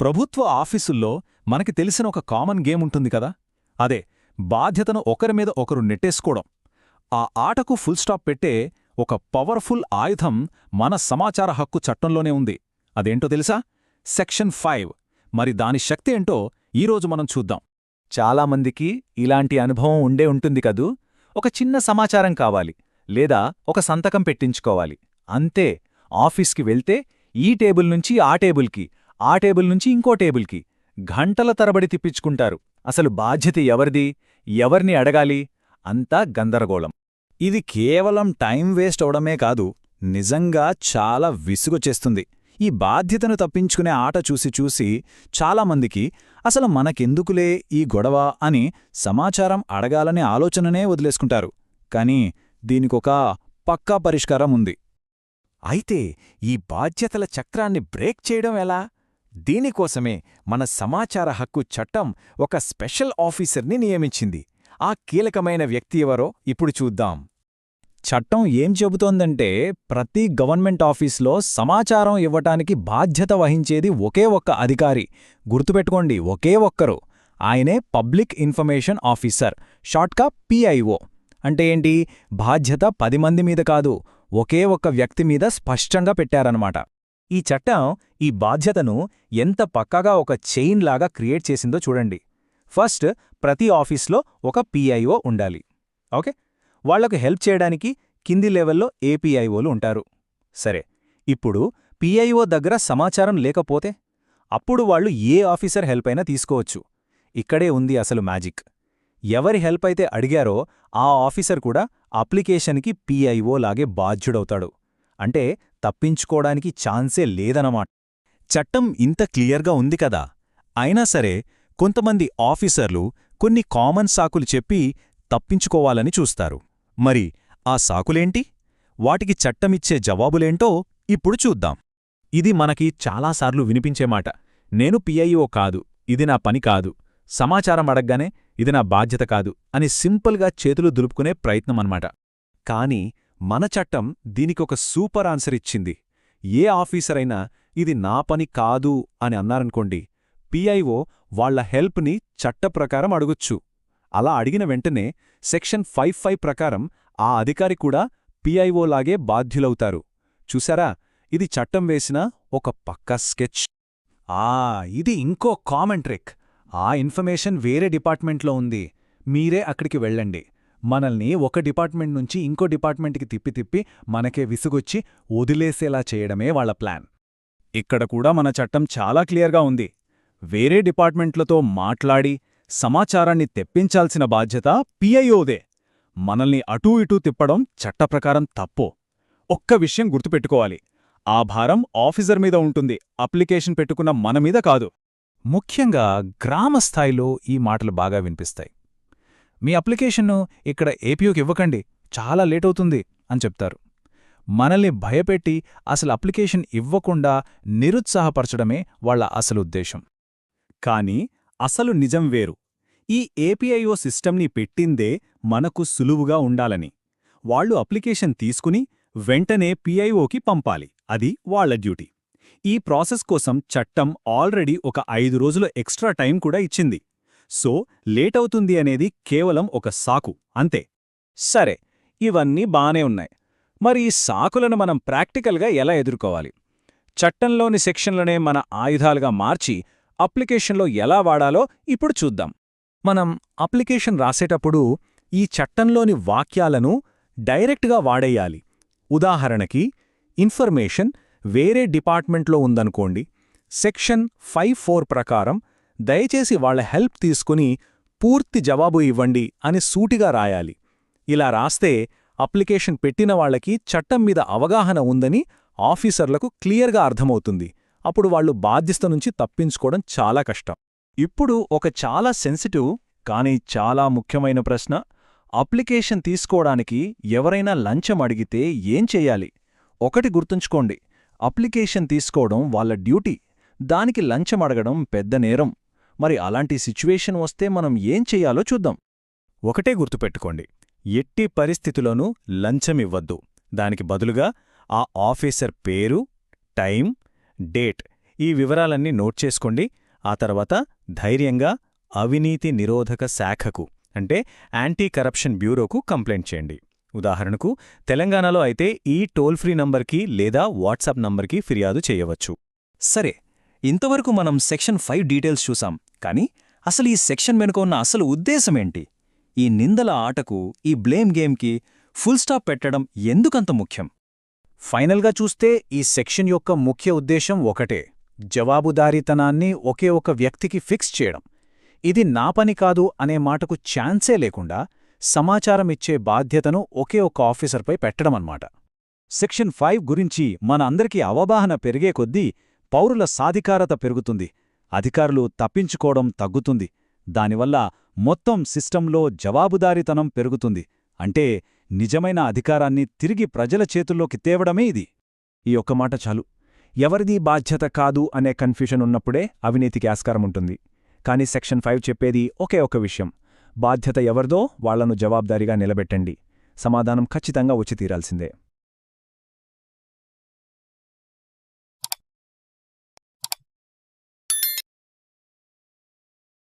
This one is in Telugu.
ప్రభుత్వ ఆఫీసుల్లో మనకి తెలిసిన ఒక కామన్ గేమ్ ఉంటుంది కదా? అదే బాధ్యతను ఒకరి మీద ఒకరు నెట్టేసుకోవడం. ఆ ఆటకు ఫుల్ స్టాప్ పెట్టే ఒక పవర్ఫుల్ ఆయుధం మన సమాచార హక్కు చట్టంలోనే ఉంది. అదేంటో తెలుసా? Section five. మరి దాని శక్తి ఏంటో ఈరోజు మనం చూద్దాం. చాలామందికి ఇలాంటి అనుభవం ఉండే ఉంటుంది కదూ? ఒక చిన్న సమాచారం కావాలి. లేదా ఒక సంతకం పెట్టించుకోవాలి. అంతే. ఆఫీస్కి వెళ్తే ఈ టేబుల్ నుంచి ఆ టేబుల్కి. ఆ టేబుల్ నుంచి ఇంకో టేబుల్కి గంటల తరబడి తిప్పించుకుంటారు. అసలు బాధ్యత ఎవరిది? ఎవర్ని అడగాలి? అంతా గందరగోళం. ఇది కేవలం టైం వేస్ట్ అవడమే కాదు నిజంగా చాలా విసుగొచ్చేస్తుంది. ఈ బాధ్యతను తప్పించుకునే ఆట చూసి చూసి చాలామందికి అసలు మనకెందుకులే ఈ గొడవ అని సమాచారం అడగాలనే ఆలోచననే వదిలేసుకుంటారు. కానీ దీనికొక పక్కా పరిష్కారం ఉంది. అయితే ఈ బాధ్యతల చక్రాన్ని బ్రేక్ చేయడం ఎలా? దీనికోసమే మన సమాచార హక్కు చట్టం ఒక స్పెషల్ ఆఫీసర్ని నియమించింది. ఆ కీలకమైన వ్యక్తి ఎవరో ఇప్పుడు చూద్దాం. చట్టం ఏం చెబుతోందంటే ప్రతి గవర్నమెంట్ ఆఫీస్లో సమాచారం ఇవ్వటానికి బాధ్యత వహించేది ఒకే ఒక్క అధికారి. గుర్తుపెట్టుకోండి ఒకే ఒక్కరు. ఆయనే పబ్లిక్ ఇన్ఫర్మేషన్ ఆఫీసర్ షార్ట్గా పిఐఓ అంటే ఏంటి? బాధ్యత పది మంది మీద కాదు ఒకే ఒక్క వ్యక్తి మీద స్పష్టంగా పెట్టారనమాట ఈ చట్టం ఈ బాధ్యతను ఎంత పక్కాగా ఒక చైన్ లాగా క్రియేట్ చేసిందో చూడండి. ఫస్ట్ ప్రతి ఆఫీస్లో ఒక పిఐఓ ఉండాలి. ఓకే? వాళ్ళకు హెల్ప్ చేయడానికి కింది లెవెల్లో ఏపీఐఓలు ఉంటారు. సరే ఇప్పుడు పిఐఓ దగ్గర సమాచారం లేకపోతే? అప్పుడు వాళ్ళు ఏ ఆఫీసర్ హెల్ప్ అయినా తీసుకోవచ్చు. ఇక్కడే ఉంది అసలు మ్యాజిక్. ఎవరి హెల్ప్ అయితే అడిగారో ఆ ఆఫీసర్ కూడా అప్లికేషన్కి పిఐఓ లాగే బాధ్యుడవుతాడు. అంటే తప్పించుకోవడానికి ఛాన్సే లేదనమాట చట్టం ఇంత క్లియర్గా ఉంది కదా. అయినా సరే కొంతమంది ఆఫీసర్లు కొన్ని కామన్ సాకులు చెప్పి తప్పించుకోవాలని చూస్తారు. మరి ఆ సాకులేంటి? వాటికి చట్టమిచ్చే జవాబులేంటో ఇప్పుడు చూద్దాం. ఇది మనకి చాలాసార్లు వినిపించే మాట. నేను పిఐఓ కాదు. ఇది నా పని కాదు. సమాచారం అడగ్గానే ఇది నా బాధ్యత కాదు అని సింపుల్గా చేతులు దులుపుకునే ప్రయత్నమన్నమాట. కాని మన చట్టం దీనికొక సూపర్ ఆన్సర్ ఇచ్చింది. ఏ ఆఫీసరైనా ఇది నా పని కాదు అని అన్నారనుకోండి పిఐఓ వాళ్ళ హెల్ప్ని చట్టప్రకారం అడగొచ్చు. అలా అడిగిన వెంటనే సెక్షన్ ఫైవ్ ఫైవ్ ప్రకారం ఆ అధికారి కూడా పిఐఓలాగే బాధ్యులవుతారు. చూసారా? ఇది చట్టం వేసిన ఒక పక్క స్కెచ్. ఆ ఇది ఇంకో కామన్ ట్రిక్ ఆ ఇన్ఫర్మేషన్ వేరే డిపార్ట్మెంట్లో ఉంది. మీరే అక్కడికి వెళ్ళండి. మనల్ని ఒక డిపార్ట్మెంట్ నుంచి ఇంకో డిపార్ట్మెంట్కి తిప్పి తిప్పి మనకే విసుగొచ్చి వదిలేసేలా చేయడమే వాళ్ళ ప్లాన్. ఇక్కడ కూడా మన చట్టం చాలా క్లియర్గా ఉంది. వేరే డిపార్ట్మెంట్లతో మాట్లాడి సమాచారాన్ని తెప్పించాల్సిన బాధ్యత పిఐఓదే మనల్ని అటూ ఇటూ తిప్పడం చట్టప్రకారం తప్పు. ఒక్క విషయం గుర్తుపెట్టుకోవాలి. ఆ భారం ఆఫీసర్ మీద ఉంటుంది అప్లికేషన్ పెట్టుకున్న మనమీద కాదు. ముఖ్యంగా గ్రామస్థాయిలో ఈ మాటలు బాగా వినిపిస్తాయి. మీ అప్లికేషన్ను ఇక్కడ ఏపీఓకి ఇవ్వకండి చాలా లేటవుతుంది అని చెప్తారు. మనల్ని భయపెట్టి అసలు అప్లికేషన్ ఇవ్వకుండా నిరుత్సాహపరచడమే వాళ్ళ అసలు ఉద్దేశం. కానీ అసలు నిజం వేరు. ఈ ఏపీఐఓ సిస్టమ్ని పెట్టిందే మనకు సులువుగా ఉండాలని. వాళ్ళు అప్లికేషన్ తీసుకుని వెంటనే పీఐఓకి పంపాలి అది వాళ్ళ డ్యూటీ. ఈ ప్రాసెస్ కోసం చట్టం ఆల్రెడీ ఒక ఐదు రోజుల ఎక్స్ట్రా టైం కూడా ఇచ్చింది. సో లేటవుతుంది అనేది కేవలం ఒక సాకు అంతే. సరే ఇవన్నీ బానే ఉన్నాయి. మరి ఈ సాకులను మనం ప్రాక్టికల్గా ఎలా ఎదుర్కోవాలి? చట్టంలోని సెక్షన్లనే మన ఆయుధాలుగా మార్చి అప్లికేషన్లో ఎలా వాడాలో ఇప్పుడు చూద్దాం. మనం అప్లికేషన్ రాసేటప్పుడు ఈ చట్టంలోని వాక్యాలను డైరెక్ట్గా వాడేయాలి. ఉదాహరణకి ఇన్ఫర్మేషన్ వేరే డిపార్ట్మెంట్లో ఉందనుకోండి. సెక్షన్ ఫైవ్ ఫోర్ ప్రకారం దయచేసి వాళ్ళ హెల్ప్ తీసుకుని పూర్తి జవాబు ఇవ్వండి అని సూటిగా రాయాలి. ఇలా రాస్తే అప్లికేషన్ పెట్టిన వాళ్ళకి చట్టం మీద అవగాహన ఉందని ఆఫీసర్లకు క్లియర్గా అర్థమవుతుంది. అప్పుడు వాళ్ళు బాధ్యత నుంచి తప్పించుకోవడం చాలా కష్టం. ఇప్పుడు ఒక చాలా సెన్సిటివ్ కానీ చాలా ముఖ్యమైన ప్రశ్న. అప్లికేషన్ తీసుకోవడానికి ఎవరైనా లంచం అడిగితే ఏం చెయ్యాలి ఒకటి గుర్తుంచుకోండి. అప్లికేషన్ తీసుకోవడం వాళ్ళ డ్యూటీ. దానికి లంచం అడగడం పెద్ద నేరం. మరి అలాంటి సిచ్యువేషన్ వస్తే మనం ఏం చెయ్యాలో చూద్దాం. ఒకటే గుర్తుపెట్టుకోండి. ఎట్టి పరిస్థితిలోనూ లంచమివ్వద్దు. దానికి బదులుగా ఆ ఆఫీసర్ పేరు టైం డేట్ ఈ వివరాలన్నీ నోట్ చేసుకోండి. ఆ తర్వాత ధైర్యంగా అవినీతి నిరోధక శాఖకు అంటే యాంటీ కరప్షన్ బ్యూరోకు కంప్లైంట్ చేయండి. ఉదాహరణకు తెలంగాణలో అయితే ఈ టోల్ ఫ్రీ నంబర్కి లేదా వాట్సాప్ నంబర్కి ఫిర్యాదు చేయవచ్చు. సరే ఇంతవరకు మనం సెక్షన్ ఫైవ్ డీటెయిల్స్ చూసాం. కానీ అసలు ఈ సెక్షన్ వెనుక ఉన్న అసలు ఉద్దేశమేంటి ఈ నిందల ఆటకు ఈ బ్లేమ్ గేమ్కి ఫుల్ స్టాప్ పెట్టడం ఎందుకంత ముఖ్యం? ఫైనల్గా చూస్తే ఈ సెక్షన్ యొక్క ముఖ్య ఉద్దేశం ఒకటే జవాబుదారీతనాన్ని ఒకే ఒక వ్యక్తికి ఫిక్స్ చేయడం. ఇది నా పని కాదు అనే మాటకు ఛాన్సే లేకుండా సమాచారం ఇచ్చే బాధ్యతను ఒకే ఒక ఆఫీసర్పై పెట్టడమన్నమాట. సెక్షన్ ఫైవ్ గురించి మన అందరికీ అవగాహన పెరిగే కొద్దీ పౌరుల సాధికారత పెరుగుతుంది అధికారులు తప్పించుకోవడం తగ్గుతుంది దానివల్ల మొత్తం సిస్టంలో జవాబుదారీతనం పెరుగుతుంది. అంటే నిజమైన అధికారాన్ని తిరిగి ప్రజల చేతుల్లోకి తేవడమే ఇది. ఈ ఒక్క మాట చాలు. ఎవరిదీ బాధ్యత కాదు అనే కన్ఫ్యూషన్ ఉన్నప్పుడే అవినీతికి ఆస్కారం ఉంటుంది. కానీ సెక్షన్ ఫైవ్ చెప్పేది ఒకే ఒక విషయం. బాధ్యత ఎవరిదో వాళ్ళను జవాబ్దారీగా నిలబెట్టండి. సమాధానం ఖచ్చితంగా వచ్చి తీరాల్సిందే.